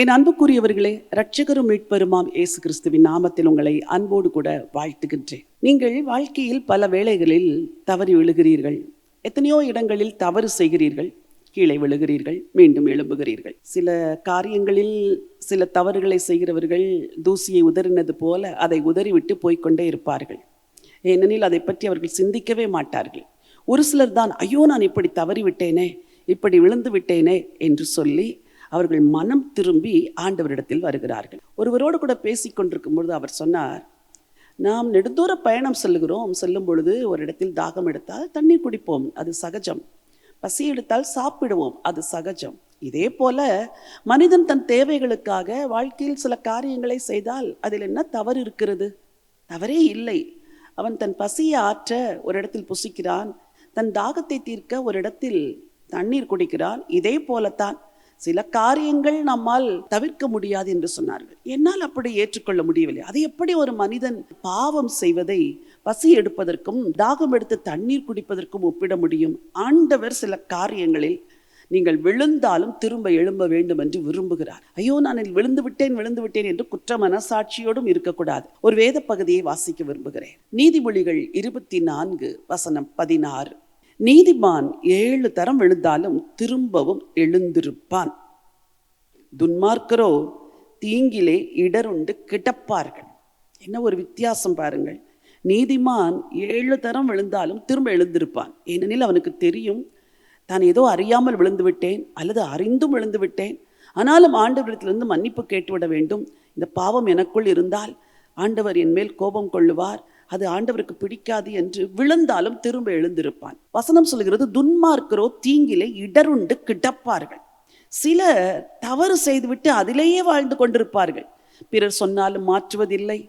என் அன்புக்குரியவர்களே ரட்சகரும் மீட்பெருமாம் இயேசு கிறிஸ்துவின் நாமத்தில் உங்களை அன்போடு கூட வாழ்த்துகின்றேன். நீங்கள் வாழ்க்கையில் பல வேளைகளில் தவறி விழுகிறீர்கள். எத்தனையோ இடங்களில் தவறு செய்கிறீர்கள். கீழே விழுகிறீர்கள் மீண்டும் எழும்புகிறீர்கள். சில காரியங்களில் சில தவறுகளை செய்கிறவர்கள் தூசியை உதறினது போல அதை உதறிவிட்டு போய்க்கொண்டே இருப்பார்கள். ஏனெனில் அதை பற்றி அவர்கள் சிந்திக்கவே மாட்டார்கள். ஒரு சிலர் தான் ஐயோ நான் இப்படி தவறிவிட்டேனே இப்படி விழுந்து விட்டேனே என்று சொல்லி அவர்கள் மனம் திரும்பி ஆண்டவரிடத்தில் வருகிறார்கள். ஒருவரோடு கூட பேசிக் கொண்டிருக்கும் பொழுது அவர் சொன்னார் நாம் நெடுந்தூர பயணம் செல்லுகிறோம். செல்லும் பொழுது ஒரு இடத்தில் தாகம் எடுத்தால் தண்ணீர் குடிப்போம். அது சகஜம். பசி எடுத்தால் சாப்பிடுவோம். அது சகஜம். இதே போல மனிதன் தன் தேவைகளுக்காக வாழ்க்கையில் சில காரியங்களை செய்தால் அதில் என்ன தவறு இருக்கிறது? தவறே இல்லை. அவன் தன் பசியை ஆற்ற ஒரு இடத்தில் புசிக்கிறான். தன் தாகத்தை தீர்க்க ஒரு இடத்தில் தண்ணீர் குடிக்கிறான். இதே போலத்தான் சில காரியங்கள் நம்மால் தவிர்க்க முடியாது என்று சொன்னார்கள். என்னால் அப்படி ஏற்றுக்கொள்ள முடியவில்லை. அது எப்படி ஒரு மனிதன் பாவம் செய்வதை பசி எடுப்பதற்கும் தாகம் எடுத்து தண்ணீர் குடிப்பதற்கும் ஒப்பிட முடியும்? ஆண்டவர் சில காரியங்களில் நீங்கள் விழுந்தாலும் திரும்ப எழும்ப வேண்டும் என்று விரும்புகிறார். ஐயோ நான் இதில் விழுந்து விட்டேன் விழுந்து விட்டேன் என்று குற்ற மனசாட்சியோடும் இருக்கக்கூடாது. ஒரு வேத பகுதியை வாசிக்க விரும்புகிறேன். நீதிமொழிகள் இருபத்தி நான்கு வசனம் பதினாறு. நீதிமான் ஏழு தரம் எழுந்தாலும் திரும்பவும் எழுந்திருப்பான். துன்மார்க்கரோ தீங்கிலே இடருண்டு கிடப்பார்கள். என்ன ஒரு வித்தியாசம் பாருங்கள். நீதிமான் ஏழு தரம் விழுந்தாலும் திரும்ப எழுந்திருப்பான். ஏனெனில் அவனுக்கு தெரியும் தான் ஏதோ அறியாமல் விழுந்து விட்டேன் அல்லது அறிந்தும் விழுந்து விட்டேன். ஆனாலும் ஆண்டவரிடத்திலிருந்து மன்னிப்பு கேட்டுவிட வேண்டும். இந்த பாவம் எனக்குள் இருந்தால் ஆண்டவர் என் மேல் கோபம் கொள்ளுவார். அது ஆண்டவருக்கு பிடிக்காது என்று விழுந்தாலும் திரும்ப எழுந்திருப்பான். வசனம் சொல்கிறது துன்மார்க்கரோ தீங்கிலே இடருண்டு கிடப்பார்கள். சில தவறு செய்துவிட்டு அதிலேயே வாழ்ந்து கொண்டிருப்பார்கள். பிறர் சொன்னாலும் மாற்றுவதில்லை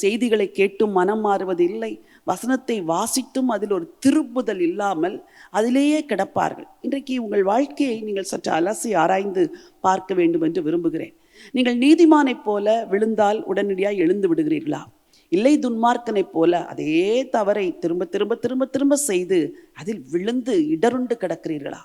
செய்திகளை கேட்டும் மனம் மாறுவதில்லை வசனத்தை வாசித்தும் அதில் ஒரு திருப்புதல் இல்லாமல் அதிலேயே கிடப்பார்கள். இன்றைக்கு உங்கள் வாழ்க்கையை நீங்கள் சற்று அலசி ஆராய்ந்து பார்க்க வேண்டும் என்று விரும்புகிறேன். நீங்கள் நீதிமானைப் போல விழுந்தால் உடனடியாக எழுந்து விடுகிறீர்களா? இல்லை துன்மார்க்கனைப் போல அதே தவறை திரும்ப திரும்ப திரும்ப திரும்ப செய்து அதில் விழுந்து இடருண்டு கிடக்கிறீர்களா?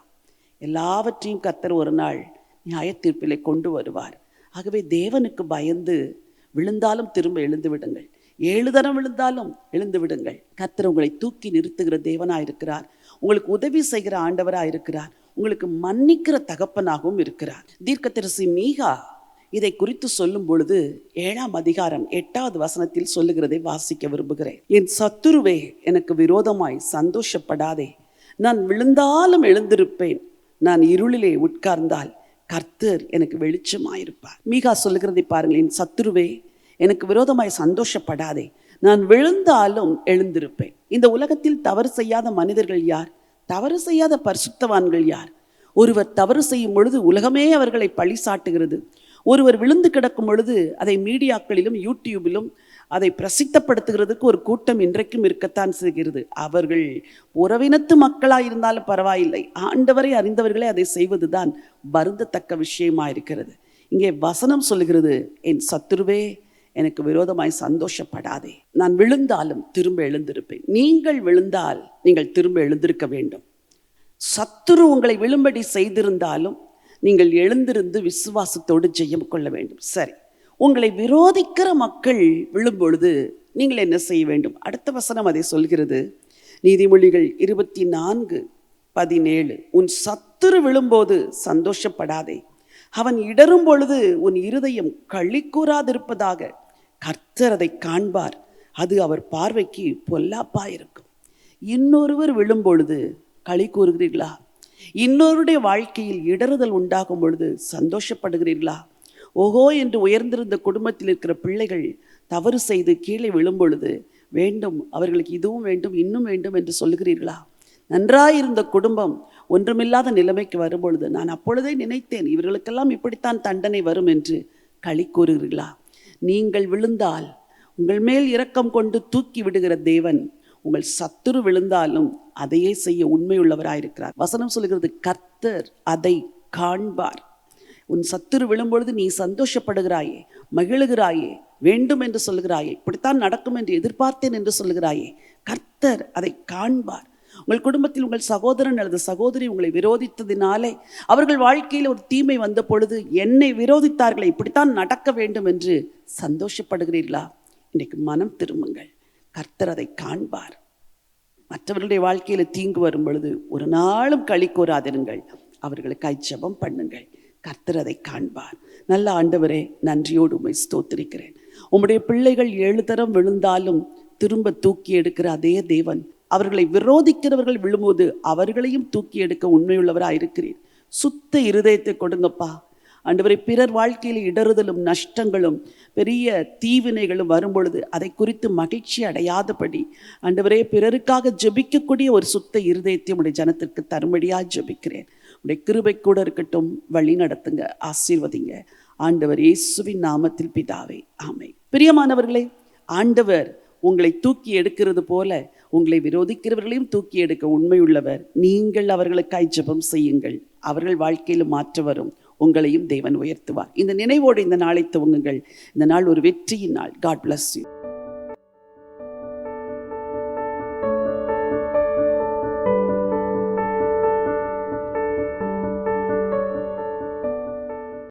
எல்லாவற்றையும் கத்தர் ஒரு நாள் நியாயத்தீர்ப்பிலை கொண்டு வருவார். ஆகவே தேவனுக்கு பயந்து விழுந்தாலும் திரும்ப எழுந்து விடுங்கள். ஏழு தரம் விழுந்தாலும் எழுந்து விடுங்கள். கத்தர் உங்களை தூக்கி நிறுத்துகிற தேவனாயிருக்கிறார். உங்களுக்கு உதவி செய்கிற ஆண்டவராயிருக்கிறார். உங்களுக்கு மன்னிக்கிற தகப்பனாகவும் இருக்கிறார். தீர்க்கத்தரசி மீகா இதை குறித்து சொல்லும் பொழுது ஏழாம் அதிகாரம் எட்டாவது வசனத்தில் சொல்லுகிறதை வாசிக்க விரும்புகிறேன். என் சத்துருவே எனக்கு விரோதமாய் சந்தோஷப்படாதே. நான் விழுந்தாலும் எழுந்திருப்பேன். நான் இருளிலே உட்கார்ந்தால் கர்த்தர் எனக்கு வெளிச்சமாயிருப்பார். மீகா சொல்லுகிறதை பாருங்கள். என் சத்துருவே எனக்கு விரோதமாய் சந்தோஷப்படாதே. நான் விழுந்தாலும் எழுந்திருப்பேன். இந்த உலகத்தில் தவறு செய்யாத மனிதர்கள் யார்? தவறு செய்யாத பரிசுத்தவான்கள் யார்? ஒருவர் தவறு செய்யும் பொழுது உலகமே அவர்களை பழி சாட்டுகிறது ஒருவர் விழுந்து கிடக்கும் பொழுது அதை மீடியாக்களிலும் யூடியூபிலும் அதை பிரசித்தப்படுத்துகிறதுக்கு ஒரு கூட்டம் இன்றைக்கும் இருக்கத்தான் செய்கிறது. அவர்கள் உறவினத்து மக்களாக இருந்தாலும் பரவாயில்லை. ஆண்டவரை அறிந்தவர்களே அதை செய்வதுதான் வருந்தத்தக்க விஷயமா இருக்கிறது இங்கே வசனம் சொல்லுகிறது என் சத்துருவே எனக்கு விரோதமாய் சந்தோஷப்படாதே. நான் விழுந்தாலும் திரும்ப எழுந்திருப்பேன். நீங்கள் விழுந்தால் நீங்கள் திரும்ப எழுந்திருக்க வேண்டும். சத்துரு உங்களை விழும்படி செய்திருந்தாலும் நீங்கள் எழுந்திருந்து விசுவாசத்தோடு ஜெயம் கொள்ள வேண்டும். சரி. உங்களை விரோதிக்கிற மக்கள் விழும்பொழுது நீங்கள் என்ன செய்ய வேண்டும்? அடுத்த வசனம் அதை சொல்கிறது. நீதிமொழிகள் இருபத்தி நான்கு பதினேழு. உன் சத்துரு விழும்போது சந்தோஷப்படாதே. அவன் இடரும் பொழுது உன் இருதயம் களி கூறாதிருப்பதாக கர்த்தர் அதை காண்பார். அது அவர் பார்வைக்கு பொல்லாப்பா இருக்கும் இன்னொருவர் விழும்பொழுது களி கூறுகிறீர்களா? இன்னொருடைய வாழ்க்கையில் இடறுதல் உண்டாகும் பொழுது சந்தோஷப்படுகிறீர்களா? ஓஹோ என்று உயர்ந்திருந்த குடும்பத்தில் இருக்கிற பிள்ளைகள் தவறு செய்து கீழே விழும்பொழுது வேண்டும் அவர்களுக்கு இதுவும் வேண்டும் இன்னும் வேண்டும் என்று சொல்லுகிறீர்களா? நன்றாயிருந்த குடும்பம் ஒன்றுமில்லாத நிலைமைக்கு வரும்பொழுது நான் அப்பொழுதே நினைத்தேன் இவர்களுக்கெல்லாம் இப்படித்தான் தண்டனை வரும் என்று களி கூறுகிறீர்களா? நீங்கள் விழுந்தால் உங்கள் மேல் இரக்கம் கொண்டு தூக்கி விடுகிற தேவன் உங்கள் சத்துரு விழுந்தாலும் அதையே செய்ய உண்மையுள்ளவராயிருக்கிறார். வசனம் சொல்கிறது கர்த்தர் அதை காண்பார். உன் சத்துரு விழும்பொழுது நீ சந்தோஷப்படுகிறாயே மகிழுகிறாயே வேண்டும் என்று சொல்லுகிறாயே இப்படித்தான் நடக்கும் என்று எதிர்பார்த்தேன் என்று சொல்லுகிறாயே கர்த்தர் அதை காண்பார். உங்கள் குடும்பத்தில் உங்கள் சகோதரன் அல்லது சகோதரி உங்களை விரோதித்ததினாலே அவர்கள் வாழ்க்கையில் ஒரு தீமை வந்த பொழுது என்னை விரோதித்தார்களே இப்படித்தான் நடக்க வேண்டும் என்று சந்தோஷப்படுகிறீர்களா? இன்றைக்கு மனம் திரும்புங்கள். கர்த்தர் அதை காண்பார். மற்றவர்களுடைய வாழ்க்கையில் தீங்கு வரும் பொழுது ஒரு நாளும் களி கூறாதிருங்கள் அவர்களுக்கு ஐச்சபம் பண்ணுங்கள். கர்த்தர் அதை காண்பார். நல்ல ஆண்டவரே நன்றியோடு உமை ஸ்தோத்திருக்கிறேன். உம்முடைய பிள்ளைகள் ஏழு தரம் விழுந்தாலும் திரும்ப தூக்கி எடுக்கிற அதே தேவன். அவர்களை விரோதிக்கிறவர்கள் விழும்போது அவர்களையும் தூக்கி எடுக்க உண்மையுள்ளவராக இருக்கிறீர் சுத்த இருதயத்தை கொடுங்கப்பா. ஆண்டவரை பிறர் வாழ்க்கையில் இடறுதலும் நஷ்டங்களும் பெரிய தீவினைகளும் வரும்பொழுது அதை குறித்து மகிழ்ச்சி அடையாதபடி ஆண்டவரே பிறருக்காக ஜெபிக்கக்கூடிய ஒரு சுத்த இருதயத்தை உடைய ஜனத்திற்கு தரும்படியாக ஜெபிக்கிறேன். உடைய கிருபை கூட இருக்கட்டும். வழி நடத்துங்க ஆசீர்வதிங்க. ஆண்டவர் இயேசுவின் நாமத்தில் பிதாவே ஆமை பிரியமானவர்களே ஆண்டவர் உங்களை தூக்கி எடுக்கிறது போல உங்களை விரோதிக்கிறவர்களையும் தூக்கி எடுக்க உண்மையுள்ளவர். நீங்கள் அவர்களுக்காய் ஜெபம் செய்யுங்கள். அவர்கள் வாழ்க்கையில் மாற்ற வரும். உங்களையும் தேவன் உயர்த்துவார். இந்த நினைவோடு இந்த நாளை துவங்குங்கள். இந்த நாள் ஒரு வெற்றியின் நாள். God bless you